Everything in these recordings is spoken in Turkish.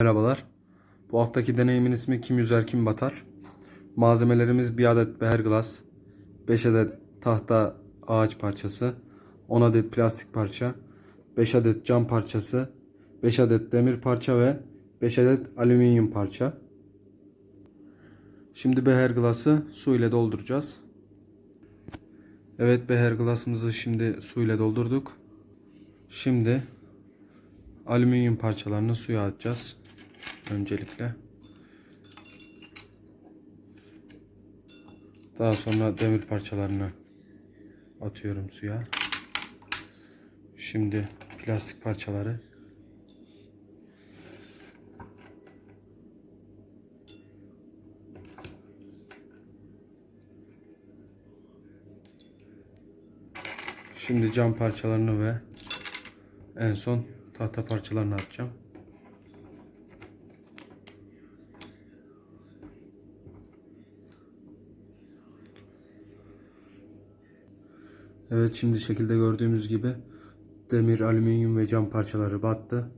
Merhabalar. Bu haftaki deneyimin ismi Kim Yüzer Kim Batar. Malzemelerimiz 1 adet beher glass, 5 adet tahta ağaç parçası, 10 adet plastik parça, 5 adet cam parçası, 5 adet demir parça ve 5 adet alüminyum parça. Şimdi beher glası su ile dolduracağız. Evet beher glasımızı şimdi su ile doldurduk. Şimdi alüminyum parçalarını suya atacağız. Öncelikle. Daha sonra demir parçalarını atıyorum suya. Şimdi plastik parçaları. Şimdi cam parçalarını ve en son tahta parçalarını atacağım. Evet şimdi şekilde gördüğümüz gibi demir, alüminyum ve cam parçaları battı.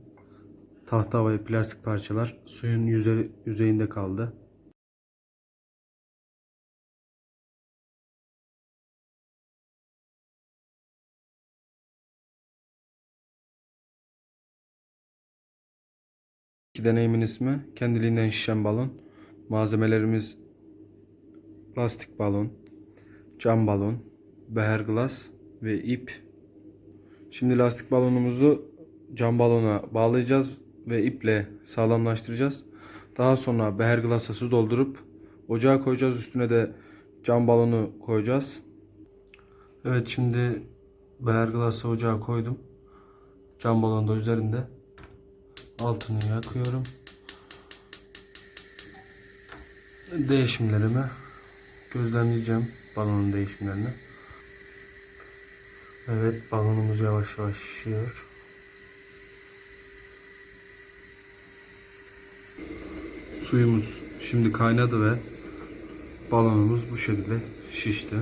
Tahta ve plastik parçalar suyun yüze, yüzeyinde kaldı. İki deneyimin ismi kendiliğinden şişen balon. Malzemelerimiz plastik balon, cam balon, beher glass ve ip. Şimdi lastik balonumuzu cam balona bağlayacağız ve iple sağlamlaştıracağız. Daha sonra beher glass'a su doldurup ocağa koyacağız. Üstüne de cam balonu koyacağız. Evet şimdi beher glass'ı ocağa koydum. Cam balon da üzerinde. Altını yakıyorum. Değişimlerimi gözlemleyeceğim balonun değişimlerini. Evet balonumuz yavaş yavaş şişiyor. Suyumuz şimdi kaynadı ve balonumuz bu şekilde şişti.